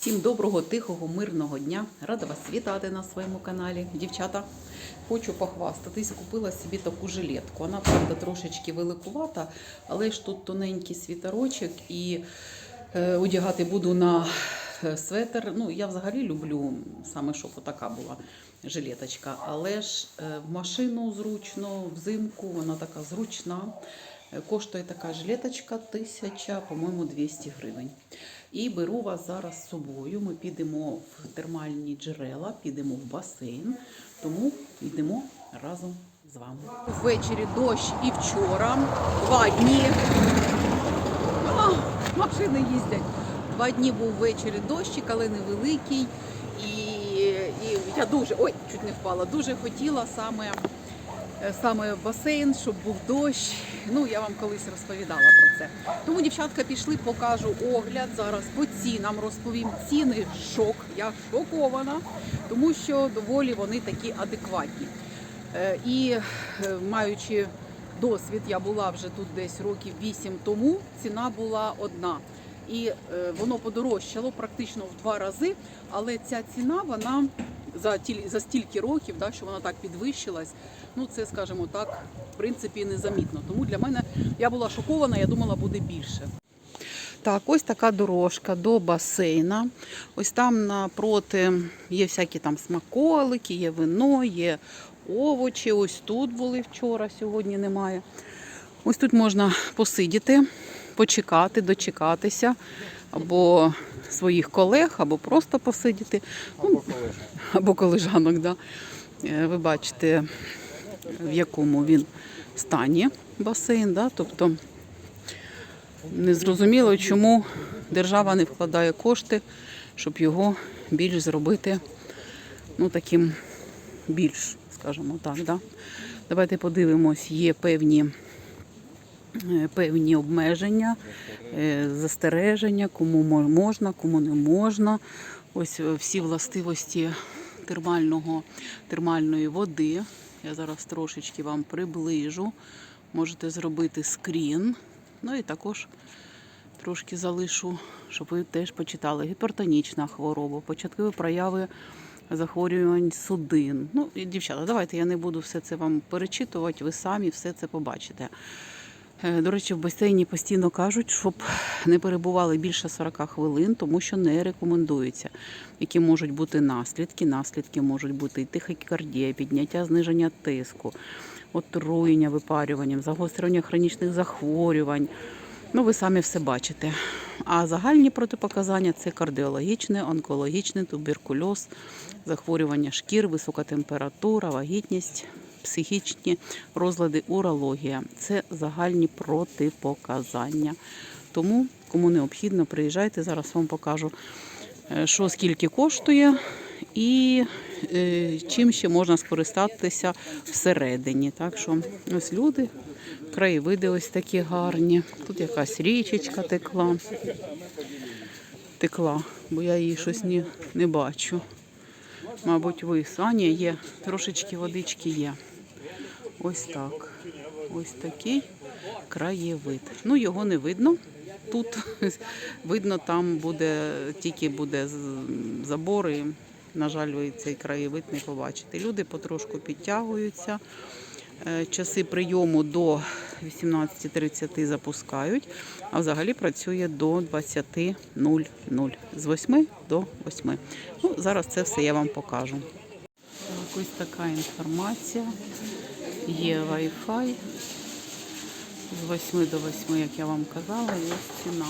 Всім доброго, тихого, мирного дня. Рада вас вітати на своєму каналі. Дівчата, хочу похвастатись. Купила собі таку жилетку. Вона, правда, трошечки великувата, але ж тут тоненький світерочок і е, одягати буду на е, светр. Ну, я взагалі люблю саме, щоб отака була жилеточка. Але ж е, в машину зручно, взимку вона така зручна. Коштує така жилеточка тисяча, по-моєму, 200 гривень. І беру вас зараз з собою. Ми підемо в термальні джерела, підемо в басейн, тому йдемо разом з вами. Ввечері дощ і вчора. Два дні. А, машини їздять. Два дні був ввечері дощик, але невеликий. І, і я дуже ой, чуть не впала. Дуже хотіла саме, саме басейн, щоб був дощ. Ну, я вам колись розповідала про це. Тому, дівчатка, пішли, покажу огляд. Зараз по цінам розповім. Ціни шок. Я шокована, тому що доволі вони такі адекватні. Е, І е, маючи досвід, я була вже тут десь років 8 тому. Ціна була одна. І е, воно подорожчало практично в два рази. Але ця ціна вона за за стільки років, да, що вона так підвищилась. Ну це, скажімо так, в принципі, незамітно. Тому для мене я була шокована, я думала, буде більше. Так, ось така дорожка до басейна. Ось там напроти є всякі там смаколики, є вино, є овочі. Ось тут були вчора, сьогодні немає. Ось тут можна посидіти, почекати, дочекатися або своїх колег, або просто посидіти. Ну, або колежанок, да. Е, Ви бачите, в якому він стані басейн, да? тобто незрозуміло, чому держава не вкладає кошти, щоб його більш зробити ну, таким більш, скажімо так. Да? Давайте подивимось, є певні, певні обмеження, е, застереження, кому можна, кому не можна. Ось е, всі властивості термального, термальної води. Я зараз трошечки вам приближу. Можете зробити скрін. Ну і також трошки залишу, щоб ви теж почитали. Гіпертонічна хвороба, початкові прояви захворювань судин. Ну, дівчата, давайте я не буду все це вам перечитувати, ви самі все це побачите. Е, До речі, в басейні постійно кажуть, щоб не перебували більше 40 хвилин, тому що не рекомендується. Які можуть бути наслідки. Наслідки можуть бути і тихокардія, підняття зниження тиску, отруєння випарюванням, загострення хронічних захворювань. Ну, ви самі все бачите. А загальні протипоказання це кардіологічне, онкологічне, туберкульоз, захворювання шкір, висока температура, вагітність, психічні розлади, урологія. Це загальні протипоказання. Тому, кому необхідно, приїжджайте. Зараз вам покажу, е, що скільки коштує і е, чим ще можна скористатися всередині. Так що ось люди, краєвиди ось такі гарні. Тут якась річечка текла. Текла, бо я її щось не, не бачу. Мабуть, вис. А, є. Трошечки водички є. Ось так. Ось такий краєвид. Ну, його не видно. Тут видно, там буде тільки буде з- забор, і, на жаль, ви цей краєвид не побачите. Люди потрошку підтягуються. Е, Часи прийому до 18.30 запускають, а взагалі працює до 20.00. З 8 до 8. Ну, зараз це все я вам покажу. Ось така інформація. Є Wi-Fi. З 8 до 8, як я вам казала, є ціна.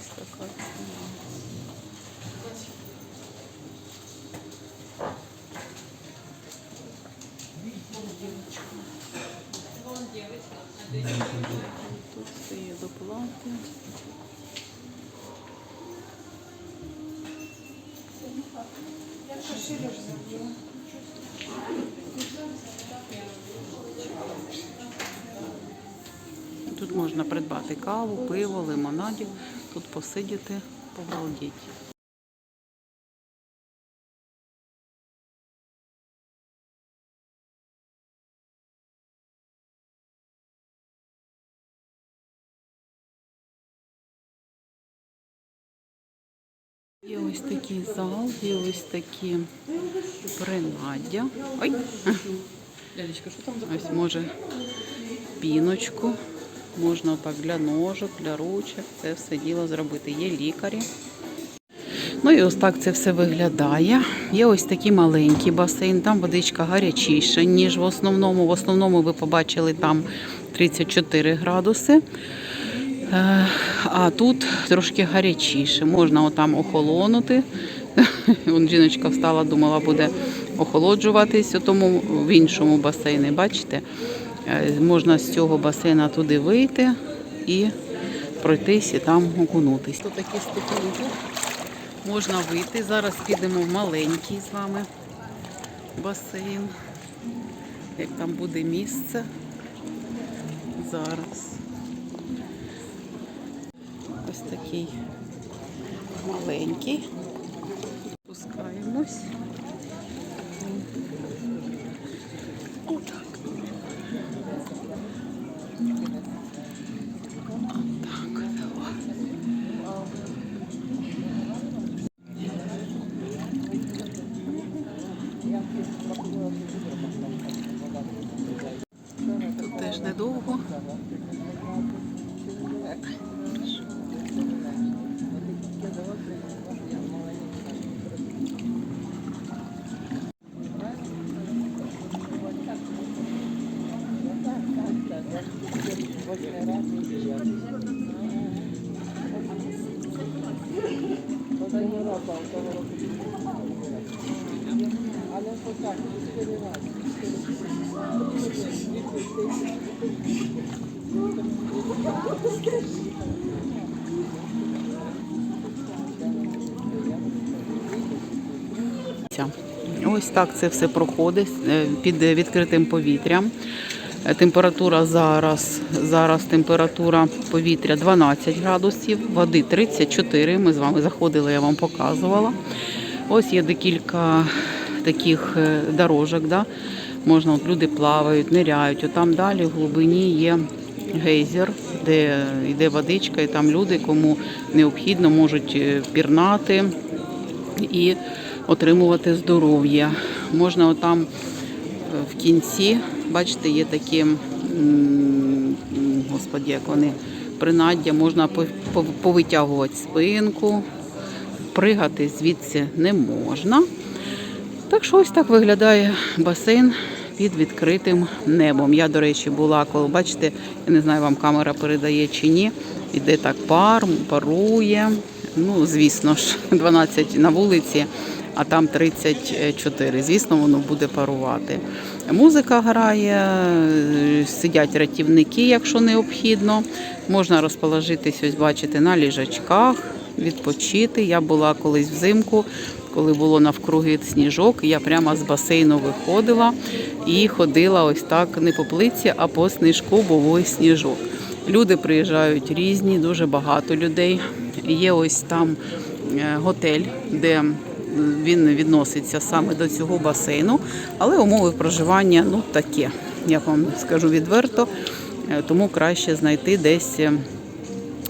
Ось така ціна. Тут все є доплати. Тут можна придбати каву, пиво, лимонадів, тут посидіти, погалдіть. Є ось такий зал, є ось такі принаддя. Ой! Лялечка, що там Ось може піночку. Можна так для ножок, для ручок. Це все діло зробити. Є лікарі. Ну і ось так це все виглядає. Є ось такий маленький басейн, там водичка гарячіша, ніж в основному. В основному ви побачили там 34 градуси. А тут трошки гарячіше. Можна отам охолонути. Вон жіночка встала, думала, буде охолоджуватись у тому в іншому басейні. Бачите? Е, Можна з цього басейна туди вийти і пройтись і там окунутись. Тут такі ступеньки. Можна вийти. Зараз підемо в маленький з вами басейн. Як там буде місце. Зараз. Ось такий маленький. Ця. Ось так це все проходить е, під відкритим повітрям. Е, Температура зараз, зараз температура повітря 12 градусів, води 34. Ми з вами заходили, я вам показувала. Ось є декілька таких е, дорожок. Да? Можна, от люди плавають, ниряють. Отам далі в глибині є гейзер, де йде водичка, і там люди, кому необхідно, можуть е, пірнати і отримувати здоров'я. Можна отам в кінці, бачите, є такі, господі, як вони, принаддя, можна пов- пов- повитягувати спинку, пригати звідси не можна. Так що ось так виглядає басейн під відкритим небом. Я, до речі, була, коли бачите, я не знаю, вам камера передає чи ні. Іде так пар, парує. Ну, звісно ж, 12 на вулиці, а там 34. Звісно, воно буде парувати. Музика грає, сидять рятівники, якщо необхідно. Можна розположитись, ось бачите, на ліжачках, відпочити. Я була колись взимку, коли було навкруги сніжок, я прямо з басейну виходила і ходила ось так не по плиці, а по снижку, бо ось сніжок. Люди приїжджають різні, дуже багато людей. Є ось там е, готель, де він відноситься саме до цього басейну, але умови проживання ну таке, я вам скажу відверто, Е, тому краще знайти десь. е,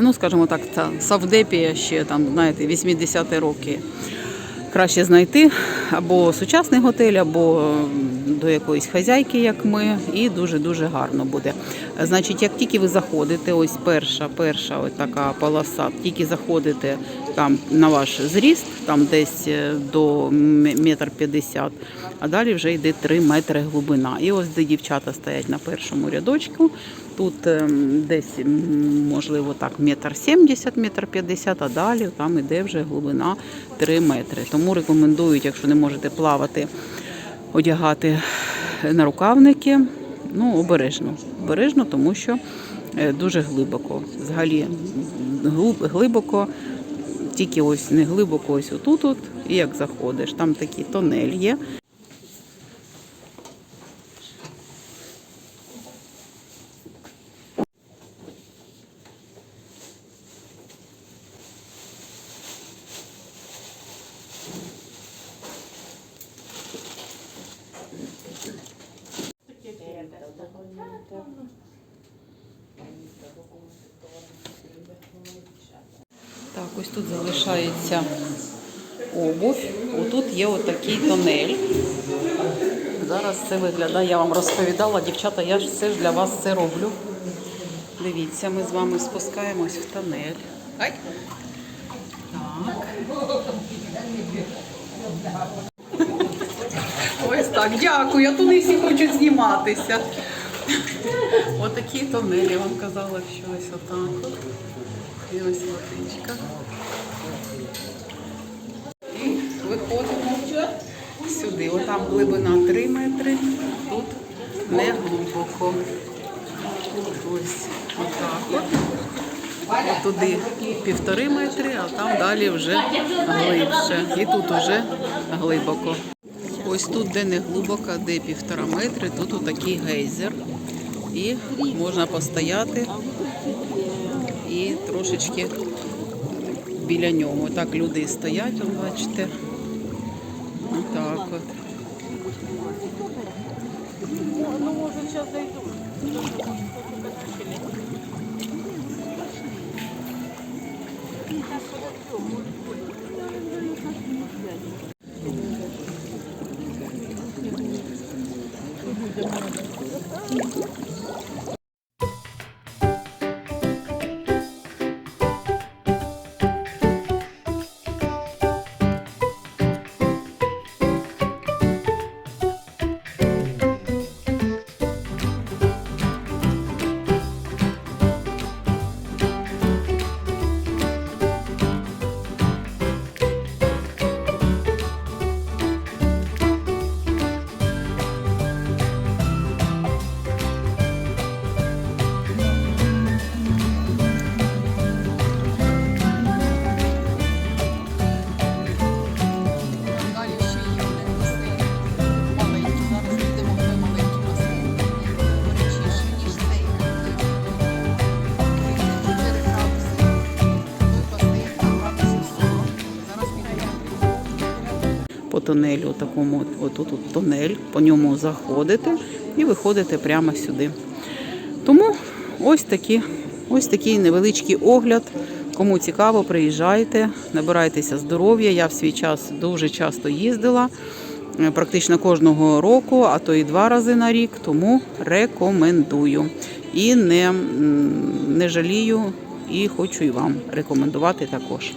Ну, скажімо так, ця Савдепія ще там, знаєте, 80-ті роки. Краще знайти або сучасний готель, або до якоїсь хазяйки, як ми, і дуже-дуже гарно буде. Значить, як тільки ви заходите, ось перша, перша ось така полоса, тільки заходите там на ваш зріст, там десь е, до метр п'ятдесят, а далі вже йде 3 метри глибина. І ось де дівчата стоять на першому рядочку. Тут ем, десь можливо так метр сімдесят, метр п'ятдесят, а далі там іде вже глибина 3 метри. Тому рекомендують, якщо не можете плавати, одягати нарукавники. Ну, обережно. Обережно, тому що е, дуже глибоко. Взагалі глиб- глибоко, тільки ось не глибоко, ось отут, от, і як заходиш. Там такий тонель є. Так, ось тут залишається обувь. Отут є отакий тонель. Зараз це виглядає, я вам розповідала, дівчата, я ж все ж для вас це роблю. Дивіться, ми з вами спускаємось в тонель. Так. Ось так, дякую. А то не всі хочуть зніматися. Отакі тонелі, я вам казала, що ось отак. І ось водичка. І виходимо сюди. Отам глибина 3 метри, тут не глибоко. Ось отак от. Туди півтори метри, а там далі вже глибше. І тут вже глибоко. Ось тут, де не глибоко, де півтора метри, тут отакий гейзер. І можна постояти і трошечки біля нього. Так люди стоять, бачите. Отак от. Ну, может, сейчас зайду. Далі тунелю такому, отут от тунель, по ньому заходите і виходите прямо сюди. Тому ось такі, ось такий невеличкий огляд. Кому цікаво, приїжджайте, набирайтеся здоров'я. Я в свій час дуже часто їздила, е, практично кожного року, а то і два рази на рік, тому рекомендую. І не, не жалію, і хочу і вам рекомендувати також.